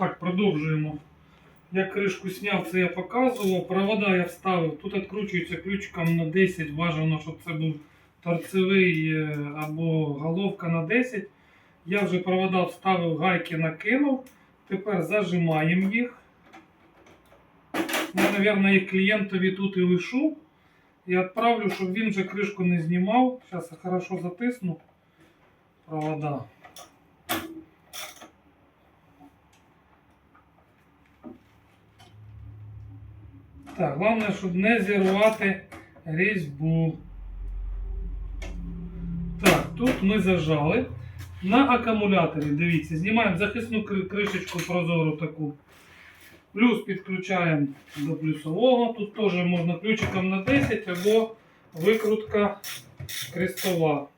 Так, продовжуємо. Я кришку зняв, це я показував. Провода я вставив. Тут відкручується ключиком на 10. Бажано, щоб це був торцевий е, або головка на 10. Я вже провода вставив, гайки накинув. Тепер зажимаємо їх. Я, мабуть, їх клієнтові тут і лишу. І відправлю, щоб він вже кришку не знімав. Зараз я хорошо затисну провода. Так, головне, щоб не зірвати різьбу. Так, тут ми зажали. На акумуляторі, дивіться, знімаємо захисну кришечку прозору таку. Плюс підключаємо до плюсового. Тут теж можна ключиком на 10 або викрутка крестова.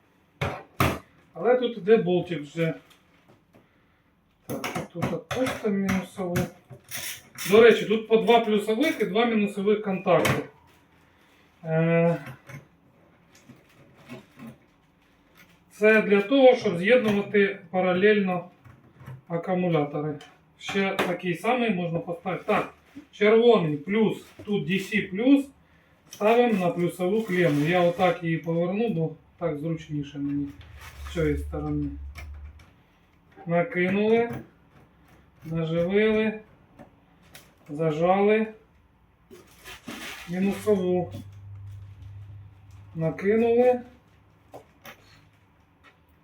Але тут іде болтик вже. Так, тут просто мінусовий. До речі, тут по два плюсових і два мінусових контакти. Е, Це для того, щоб з'єднувати паралельно акумулятори. Ще такий самий можна поставити. Так, червоний плюс, тут DC плюс. Ставимо на плюсову клему. Я отак її поверну, бо так зручніше мені з цієї сторони. Накинули, наживили, зажали, мінусову. Накинули,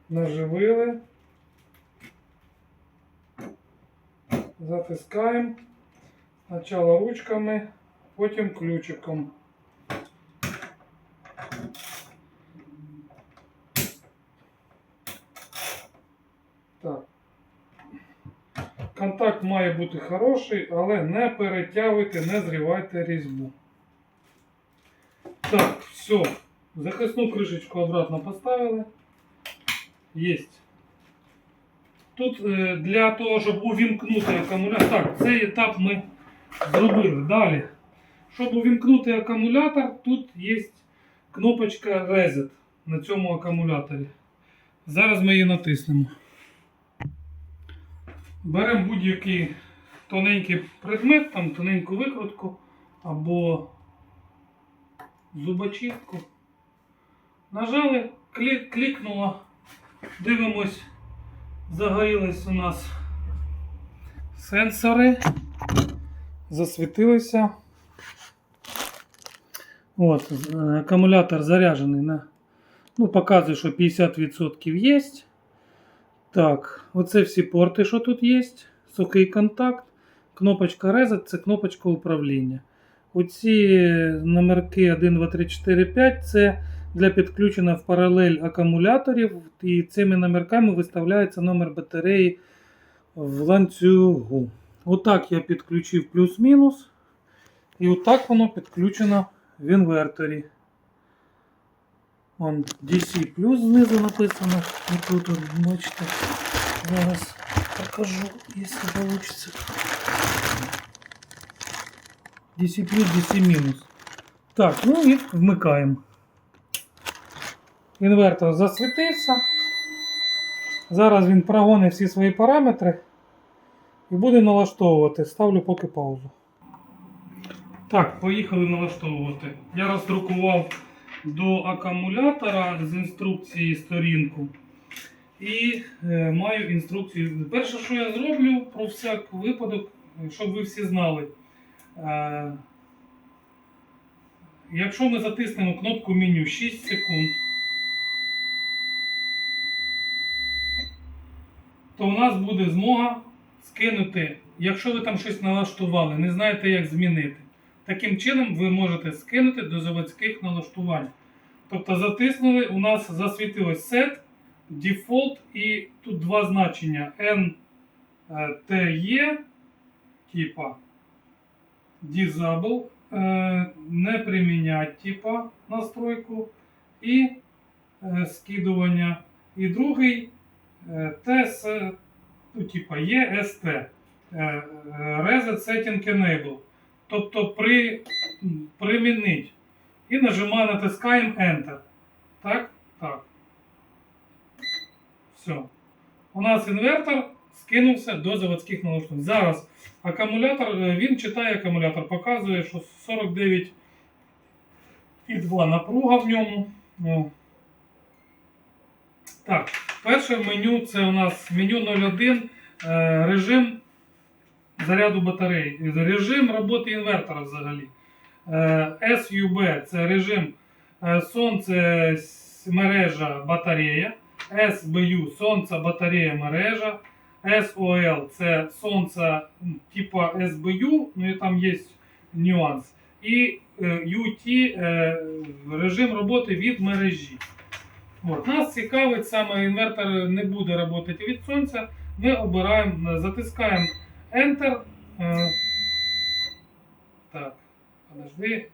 наживили, затискаємо спочатку ручками, потім ключиком. Так. Контакт має бути хороший, але не перетягуйте, не зривайте різьбу. Так, все. Захисну кришечку обратно поставили. Єсть. Тут е, для того, щоб увімкнути акумулятор. Так, цей етап ми зробили. Далі. Щоб увімкнути акумулятор, тут є кнопочка Reset на цьому акумуляторі. Зараз ми її натиснемо. Беремо будь-який тоненький предмет, там тоненьку викрутку або зубочистку. Нажали, клік, клікнуло. Дивимось, загорілись у нас сенсори. Засвітилися. От, е, акумулятор заряджений на. Ну, показує, що 50% є. Так, оце всі порти, що тут є. Сухий контакт. Кнопочка Reset це кнопочка управління. Оці номерки 1, 2, 3, 4, 5 це для підключення в паралель акумуляторів. І цими номерками виставляється номер батареї в ланцюгу. Отак я підключив плюс-мінус. І отак воно підключено в інверторі. Вон DC плюс знизу написано. І тут бачите. Зараз покажу, якщо вийде. DC плюс, DC мінус. Так, ну і вмикаємо. Інвертор засвітився. Зараз він прогонить всі свої параметри і буде налаштовувати. Ставлю поки паузу. Так, поїхали налаштовувати. Я роздрукував до акумулятора з інструкції сторінку. І е, маю інструкцію. Перше, що я зроблю про всяк випадок, щоб ви всі знали. Е, якщо ми затиснемо кнопку меню 6 секунд, то у нас буде змога скинути, якщо ви там щось налаштували, не знаєте, як змінити. Таким чином ви можете скинути до заводських налаштувань. Тобто затиснули, у нас засвітилось set, default і тут два значення NTE, типа disable, е, не примінять, типа настройку і е, скидування. І другий е, TS, ну, типа EST, е, е, Reset Setting Enable. Тобто при, примінить. І нажимаємо, натискаємо Enter. Так? Так. Все. У нас інвертор скинувся до заводських налаштувань. Зараз акумулятор, е, він читає акумулятор, показує, що 49,2 напруга в ньому. О. Так, перше меню це у нас меню 01, е, режим заряду батареї. Режим роботи інвертора взагалі. Е, SUB це режим е, сонце, мережа, батарея. SBU сонце, батарея, мережа. SOL це сонце м, типа SBU, ну і там є нюанс. І е, UT режим роботи від мережі. От. Нас цікавить саме інвертор не буде працювати від сонця. Ми обираємо, затискаємо Enter. Е, Так, подожди.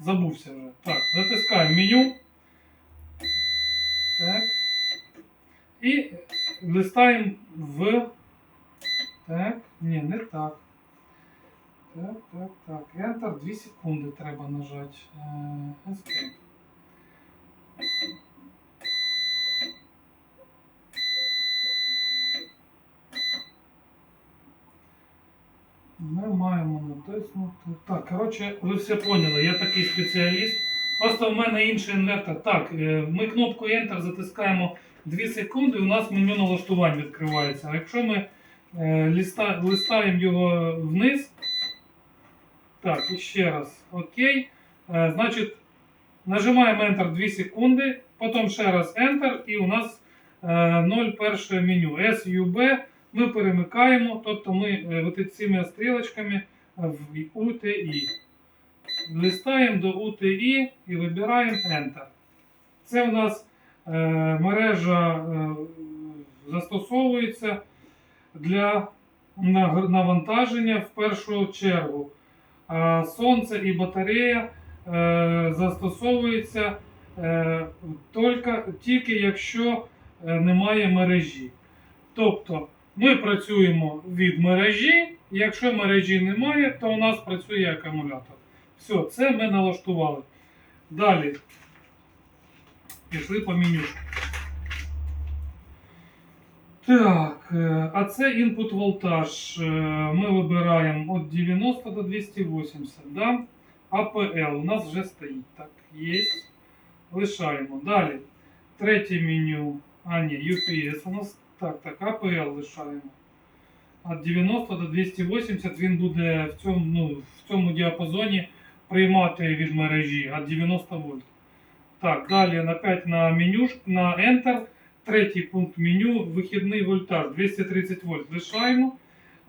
Забувся вже. Так, затискаємо меню. Так. І листаємо в. Так, ні, не так. Так, так, так. Enter 2 секунди треба нажати. Е, Escape. Ми маємо натиснути. Так, коротше, ви все поняли, я такий спеціаліст. Просто в мене інший інвертор. Так, е, ми кнопку Enter затискаємо 2 секунди, і у нас меню налаштувань відкривається. А якщо ми е, листа, листаємо його вниз. Так, ще раз. Окей. Е, значить, нажимаємо Enter 2 секунди, потім ще раз Enter, і у нас е, 0 перше меню. SUB ми перемикаємо, тобто ми е, цими стрілочками в UTI. Листаємо до UTI і вибираємо Enter. Це у нас е, мережа е, застосовується для навантаження в першу чергу. А сонце і батарея е, застосовується е, тільки, якщо е, немає мережі. Тобто ми працюємо від мережі, якщо мережі немає, то у нас працює акумулятор. Все, це ми налаштували. Далі. Пішли по меню. Так, е, а це інпут волтаж. Е, Ми вибираємо від 90 до 280. Да? APL у нас вже стоїть. Так, є. Лишаємо. Далі. Третє меню. А, ні, UPS у нас. Так, так, APL лишаємо. Від 90 до 280 він буде в цьому, ну, в цьому діапазоні приймати від мережі від 90 вольт. Так, далі опять на меню, на Enter. Третій пункт меню вихідний вольтаж 230 вольт лишаємо.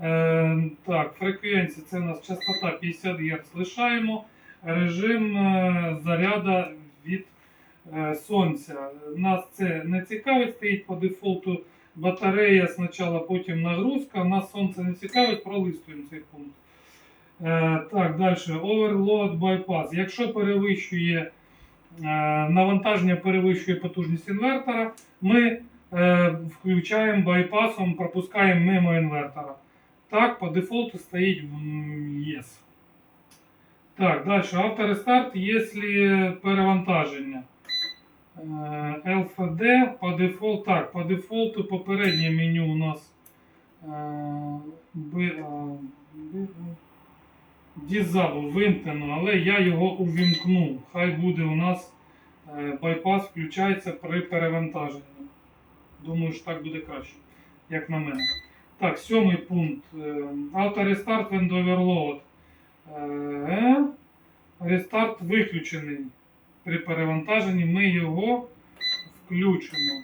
Е, так, фреквенція це у нас частота 50 Гц лишаємо. Режим е, заряду від е, сонця. Нас це не цікавить, стоїть по дефолту батарея спочатку, потім нагрузка. Нас сонце не цікавить, пролистуємо цей пункт. Е, так, далі. Overload bypass. Якщо перевищує е, навантаження перевищує потужність інвертора, ми е, включаємо байпасом, пропускаємо мимо інвертора. Так, по дефолту стоїть Yes. Так, далі. Авторестарт, якщо перевантаження. Е, LFD по дефолту. Так, по дефолту попереднє меню у нас е, е, Дізабл вимкнено, але я його увімкну. Хай буде у нас е, байпас включається при перевантаженні. Думаю, що так буде краще, як на мене. Так, сьомий пункт. Е, Авторестарт overload. Е, Рестарт виключений. При перевантаженні ми його включимо.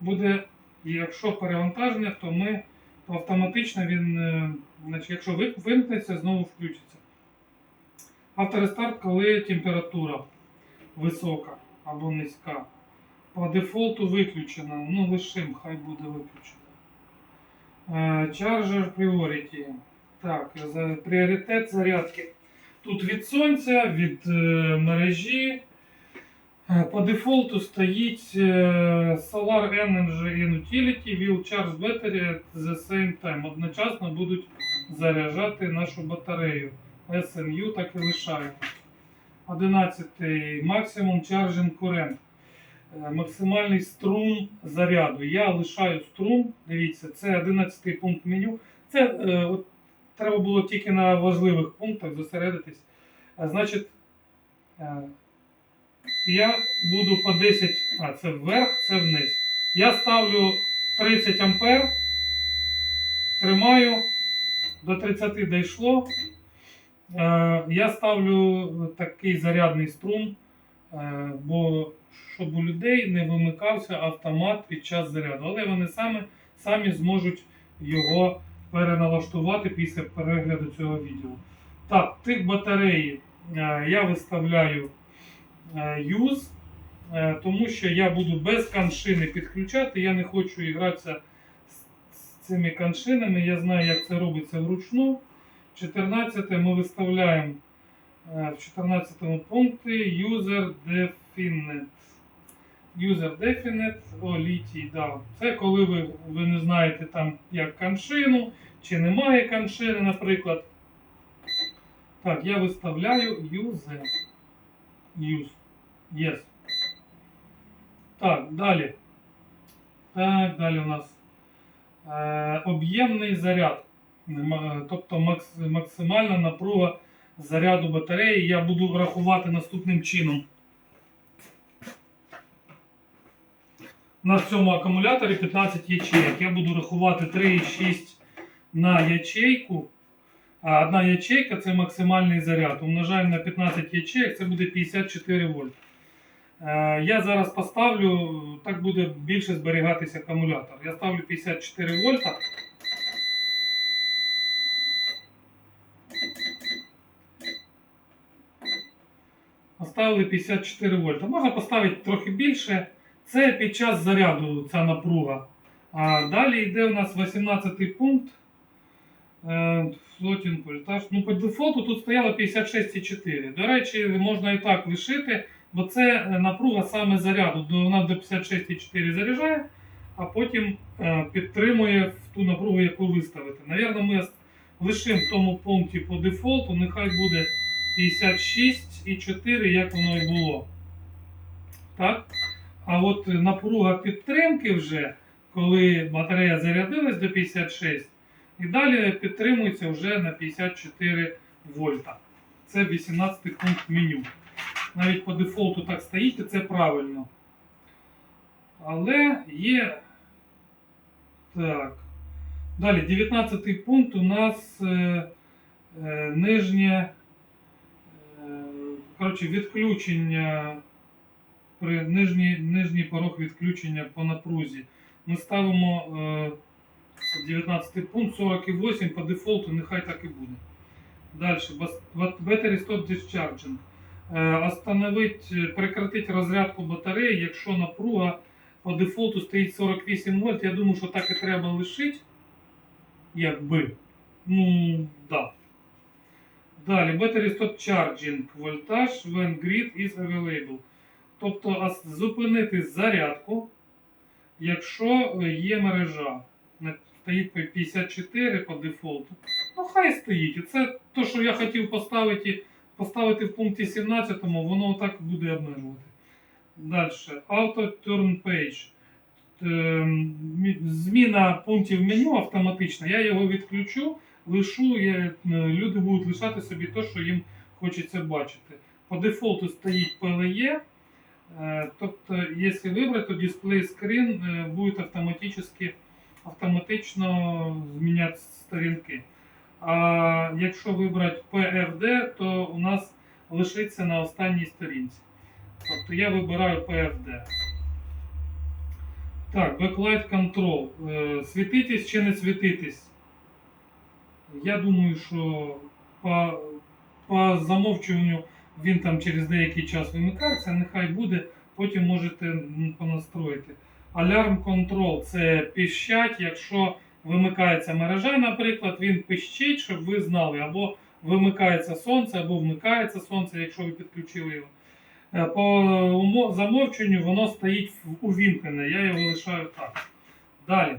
Буде, якщо перевантаження, то ми автоматично він, е, значить, якщо вимкнеться, знову включиться. Авторестарт, коли температура висока або низька. По дефолту виключено. Ну, лишим, хай буде виключено. Е, Charger Priority. Так, пріоритет зарядки. Тут від сонця, від е, мережі. Е, По дефолту стоїть е, Solar Energy and Utility will charge battery at the same time. Одночасно будуть заряджати нашу батарею. SMU так і лишаємо. 11. Maximum Charging Current. максимальний струм заряду. Я лишаю струм. Дивіться, це 11 пункт меню. Це от, треба було тільки на важливих пунктах зосередитись. А, значить, е, я буду по 10, а це вверх, це вниз. Я ставлю 30 ампер, тримаю, до 30 дійшло. Е, Я ставлю такий зарядний струм, е, бо щоб у людей не вимикався автомат під час заряду. Але вони самі, самі зможуть його переналаштувати після перегляду цього відео. Так, тип батареї е, я виставляю е, use, е, тому що я буду без каншини підключати. Я не хочу гратися з, цими каншинами. Я знаю, як це робиться вручну. 14 ми виставляємо в 14 пункті user definite. User definite о, літій, да. Це коли ви, ви не знаєте там як каншину, чи немає каншини, наприклад. Так, я виставляю user. Use. Yes. Так, далі. Так, далі у нас е, об'ємний заряд. Тобто макс, максимальна напруга заряду батареї я буду рахувати наступним чином. На цьому акумуляторі 15 ячеїк. Я буду рахувати 3,6 на ячейку. А одна ячейка це максимальний заряд. Умножаємо на 15 ячеїк, це буде 54 вольт. Е, Я зараз поставлю, так буде більше зберігатися акумулятор. Я ставлю 54 вольта. Поставили 54 вольта. Можна поставити трохи більше. Це під час заряду ця напруга. А далі йде у нас 18 пункт. Е, Флотінг вольтаж. Ну, по дефолту тут стояло 56,4. До речі, можна і так лишити, бо це е, напруга саме заряду. Вона до 56,4 заряджає, а потім е, підтримує ту напругу, яку виставити. Навірно, ми лишимо в тому пункті по дефолту, нехай буде 56,4, як воно і було. Так? А от напруга підтримки вже, коли батарея зарядилась до 56, і далі підтримується вже на 54 вольта. Це 18 пункт меню. Навіть по дефолту так стоїть, і це правильно. Але є. Так. Далі, 19 пункт у нас е, е, нижнє е, коротше, відключення при нижній, нижній порог відключення по напрузі. Ми ставимо е, 19 пункт 48 по дефолту, нехай так і буде. Далі. Battery Stop Discharging. Остановить, е, прекратить розрядку батареї, якщо напруга по дефолту стоїть 48 вольт. Я думаю, що так і треба лишити. Якби. Ну, да. Далі, Battery Stop Charging. Voltage when grid is available. Тобто зупинити зарядку, якщо е, є мережа. Стоїть 54 по дефолту. Ну, хай стоїть. Це те, що я хотів поставити, поставити в пункті 17, воно так буде обмежувати. Далі. Auto Turn Page. Ем, Зміна пунктів меню автоматична. Я його відключу, лишу, я, е, люди будуть лишати собі те, що їм хочеться бачити. По дефолту стоїть PLE. Е, Тобто, якщо вибрати, то дисплей скрін е, буде автоматично, автоматично зміняти сторінки. А якщо вибрати PFD, то у нас лишиться на останній сторінці. Тобто я вибираю PFD. Так, Backlight Control. Е, Світитись чи не світитись? Я думаю, що по, по замовчуванню він там через деякий час вимикається, нехай буде, потім можете понастроїти. Алярм контрол це піщать, якщо вимикається мережа, наприклад, він пищить, щоб ви знали, або вимикається сонце, або вмикається сонце, якщо ви підключили його. Е, По замовченню воно стоїть увімкнене, я його лишаю так. Далі.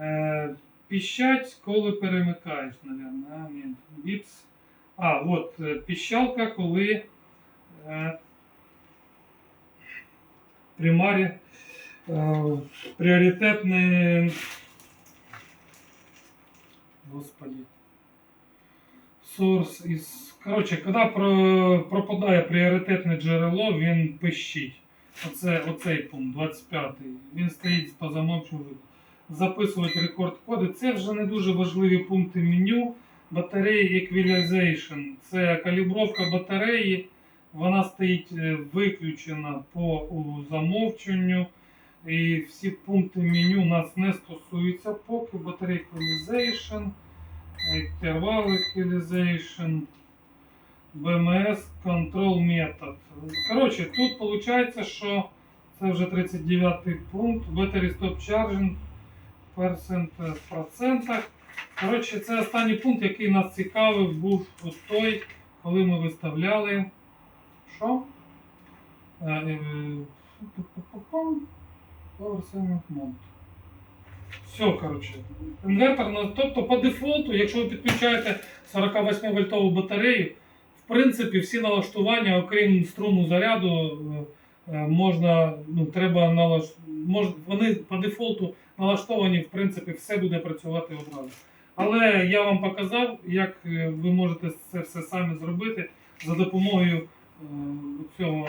Е, Піщать, коли перемикаєш, мабуть. Біпс. А, от е, піщалка, коли е, примарі е, пріоритетний. Господи. Source із. Коротше, коли пропадає пріоритетне джерело, він пищить. Оце, оцей пункт, 25-й. Він стоїть по замовчуванню. Записувати рекорд коди. Це вже не дуже важливі пункти меню. Батареї Equalization. Це калібровка батареї. Вона стоїть е, виключена по замовченню. І всі пункти меню нас не стосуються поки. Батарея Equalization, Interval Equalization, BMS Control Method. Коротше, тут виходить, що це вже 39 пункт. Battery Stop Charging перцент в процентах. Коротше, це останній пункт, який нас цікавив, був той, коли ми виставляли. Що? Е, е. Все, коротше. Інвертор, ну, тобто по дефолту, якщо ви підключаєте 48 вольтову батарею, в принципі, всі налаштування, окрім струму заряду, е, можна, ну, треба налаш... мож... вони по дефолту налаштовані, в принципі, все буде працювати одразу. Але я вам показав, як е, ви можете це все самі зробити за допомогою е, цього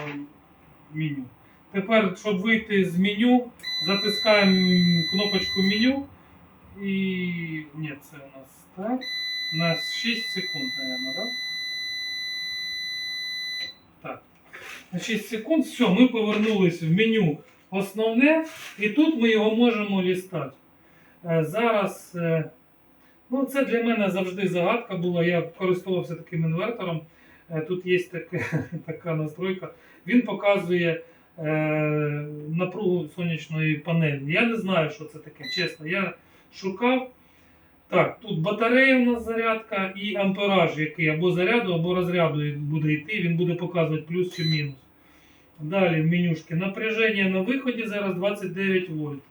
меню. Тепер, щоб вийти з меню, затискаємо кнопочку меню. І. Ні, це у нас так. У нас 6 секунд, мабуть, так? Так. На 6 секунд. Все, ми повернулись в меню основне, і тут ми його можемо лістати. Е, Зараз. е, Ну, це для мене завжди загадка була. Я користувався таким інвертором. Е, Тут є таке, така настройка. Він показує е, напругу сонячної панелі. Я не знаю, що це таке, чесно. Я шукав. Так, тут батарея у нас зарядка і ампераж, який або заряду, або розряду буде йти. Він буде показувати плюс чи мінус. Далі в менюшки. Напряження на виході зараз 29 вольт.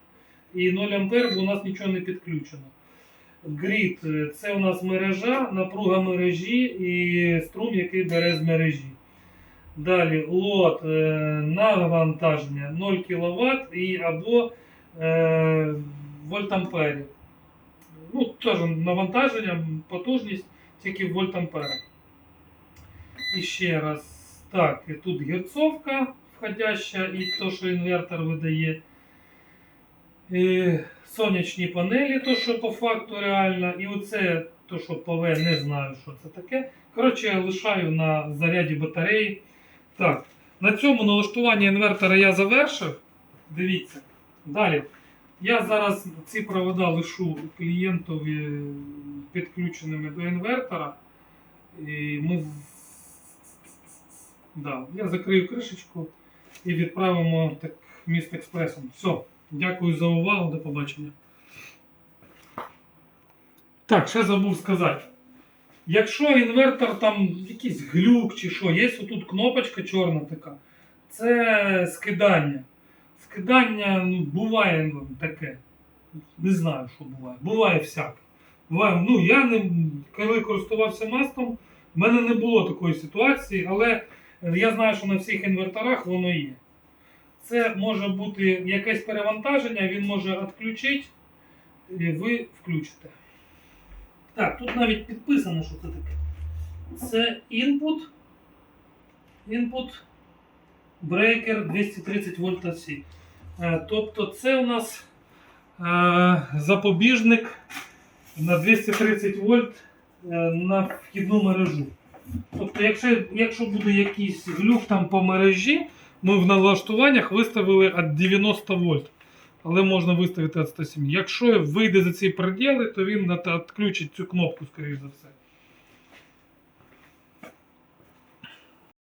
І 0 ампер, бо у нас нічого не підключено. Грід е, це у нас мережа, напруга мережі і струм, який бере з мережі. Далі лот е, навантаження 0 кВт і або е, вольтампері. Ну, теж навантаження, потужність тільки в вольтамперах. І ще раз. Так, і тут герцовка входяща і то, що інвертор видає. І сонячні панелі, то що по факту реально, і оце то, що ПВ, не знаю, що це таке. Коротше, я лишаю на заряді батареї. Так, на цьому налаштування інвертора я завершив. Дивіться. Далі. Я зараз ці провода лишу клієнтові підключеними до інвертора. І ми... да, я закрию кришечку і відправимо так міст експресом. Все. Дякую за увагу, до побачення. Так, ще забув сказати. Якщо інвертор там якийсь глюк чи що, є отут кнопочка чорна така. Це скидання. Скидання ну, буває таке. Не знаю, що буває. Буває всяке. Буває, ну, я не, коли користувався мастом, в мене не було такої ситуації, але я знаю, що на всіх інверторах воно є. Це може бути якесь перевантаження, він може відключити, і ви включите. Так, тут навіть підписано, що це таке. Це input. Input breaker 230 вольт AC. Е, Тобто це у нас е, запобіжник на 230 вольт е, на вхідну мережу. Тобто, якщо, якщо буде якийсь глюк там по мережі, ми в налаштуваннях виставили від 90 вольт. Але можна виставити від 107. Якщо вийде за ці приділи, то він відключить цю кнопку, скоріш за все.